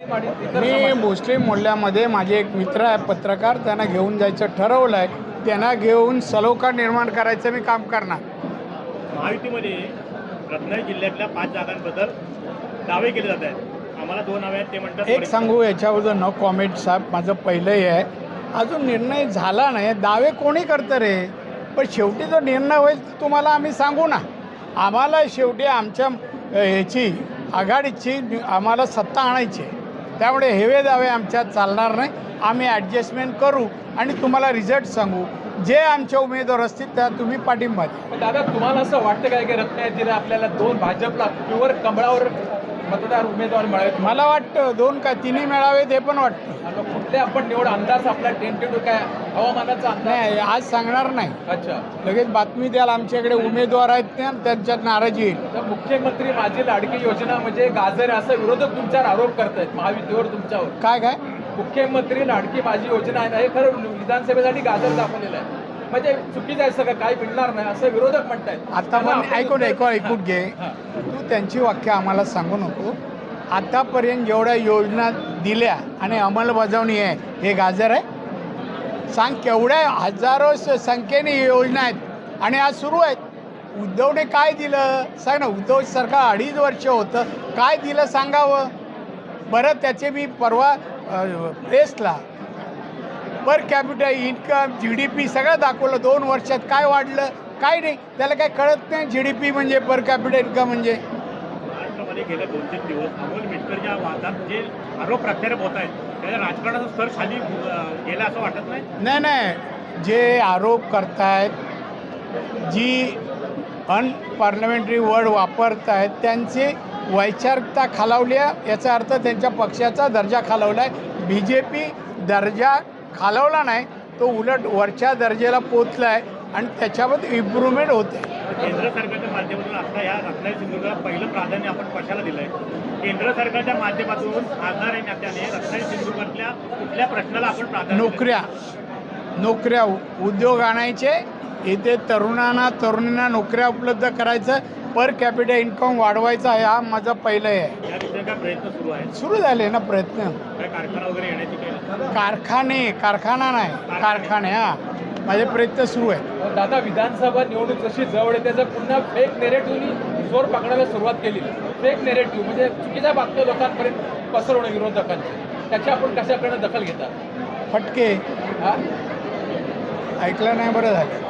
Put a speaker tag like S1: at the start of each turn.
S1: मी मुस्लिम मोहल्ल्यामध्ये माझे एक मित्र आहे पत्रकार. त्यांना घेऊन जायचं ठरवलं आहे त्यांना घेऊन सलोखा निर्माण करायचं मी काम करणार.
S2: महायुतीमध्ये रत्नागिरी जिल्ह्यातल्या पाच जागांबद्दल दावे केले जात आहेत. आम्हाला दोन हवे आहेत ते म्हणतात
S1: एक सांगू याच्याबद्दल न कॉमेंट साहेब. माझं पहिलंही आहे. अजून निर्णय झाला नाही. दावे कोणी करतं रे? पण शेवटी जो निर्णय होईल तुम्हाला आम्ही सांगू ना. आम्हाला शेवटी आमच्या ह्याची आघाडीची आम्हाला सत्ता आणायची आहे. त्यामुळे हेवे दावे आमच्यात चालणार नाही. आम्ही ॲडजस्टमेंट करू आणि तुम्हाला रिझल्ट सांगू. जे आमचे उमेदवार असतील त्या तुम्ही पाठिंबा द्या.
S3: दादा तुम्हाला असं वाटतं काय की रत्नागिरीला आपल्याला दोन भाजपला प्युअर कमळावर मतदार उमेदवार मिळावेत
S1: मला वाटतं दोन का तिन्ही मिळावे ते पण वाटतं.
S3: आणि कुठले आपण निवड अंदाज आपला टेंटेटिव्ह काय हवामानाचा अंदाज?
S1: नाही आज सांगणार नाही.
S3: अच्छा.
S1: लगेच बातमी द्याल आमच्याकडे उमेदवार आहेत ना त्यांच्यात नाराजी येईल.
S3: तर मुख्यमंत्री माझी लाडकी योजना म्हणजे गाजर असं विरोधक तुमच्यावर आरोप करतायत महायुतीवर तुमच्यावर.
S1: काय काय?
S3: मुख्यमंत्री लाडकी माझी योजना आहे ना हे खरं विधानसभेसाठी गाजर दाखवलेलं आहे. म्हणजे चुकीचं आहे सगळं काही मिळणार नाही असं विरोधक म्हणतायत.
S1: आता
S3: आपण-
S1: ऐकून ऐकून ऐकून घे. तू त्यांची वाक्य आम्हाला सांगू नको. आतापर्यंत जेवढ्या योजना दिल्या आणि अंमलबजावणी आहे हे गाजर आहे. सांग केवढ्या हजारो संख्येने योजना आहेत. आणि आज सुरू आहेत. उद्धवने काय दिलं? सांग ना उद्धव सरकार अडीच वर्ष होतं. काय दिलं सांगावं? बरं त्याचे मी परवा प्रेसला per capital income G D P सगळं दाखवलं. दोन वर्षात काय वाढलं काय नाही. त्याला काय कळत नाही जी डी पी म्हणजे पर कॅपिटल इन्कम म्हणजे.
S2: महाराष्ट्रामध्ये गेले दोन तीन दिवस अमोल मिटकरच्या वादात जे आरोप प्रत्यारोप होत आहेत त्याच्या राजकारणाचा स्तर खाली अं, गेला असं वाटत नाही?
S1: नाही नाही. जे आरोप करतायत जी अनपार्लमेंटरी वर्ड वापरत आहेत त्यांची वैचारिकता खालावली आहे. याचा अर्थ त्यांच्या पक्षाचा दर्जा खालावला आहे बी जे पी दर्जा खालवला नाही तो उलट वरच्या दर्जाला पोचला आहे आणि त्याच्यामध्ये इम्प्रूव्हमेंट होते.
S2: केंद्र सरकारच्या माध्यमातून आता या रत्नागिरी सिंधुदुर्गाला पहिलं प्राधान्य आपण कशाला दिलं आहे केंद्र सरकारच्या माध्यमातून खासदार आहे नात्याने रत्नागिरी सिंधुदुर्गातल्या कुठल्या प्रश्नाला आपण प्राधान्य?
S1: नोकऱ्या. नोकऱ्या उद्योग आणायचे इथे तरुणांना तरुणींना नोकऱ्या उपलब्ध करायचं पर कॅपिटल इन्कम वाढवायचा हा माझा पहिलं आहे
S2: प्रयत्न सुरू
S1: सुरू झाले ना प्रयत्न.
S2: काय कारखाना वगैरे येण्याची काही
S1: कारखाने कारखाना नाही. कारखाने हा. माझे प्रयत्न सुरू आहे
S3: दादा विधानसभा निवडणूक जशी जवळ आहे त्याचं पुन्हा फेक नेरेटिव्हनी जोर पकडायला सुरुवात केली. फेक नेरेटिव्ह म्हणजे चुकीच्या बातम्या लोकांपर्यंत पसरवणं विरोधकांची. त्याची आपण कशाकडनं दखल घेता?
S1: फटके.
S3: हा?
S1: ऐकलं नाही बरं झालं.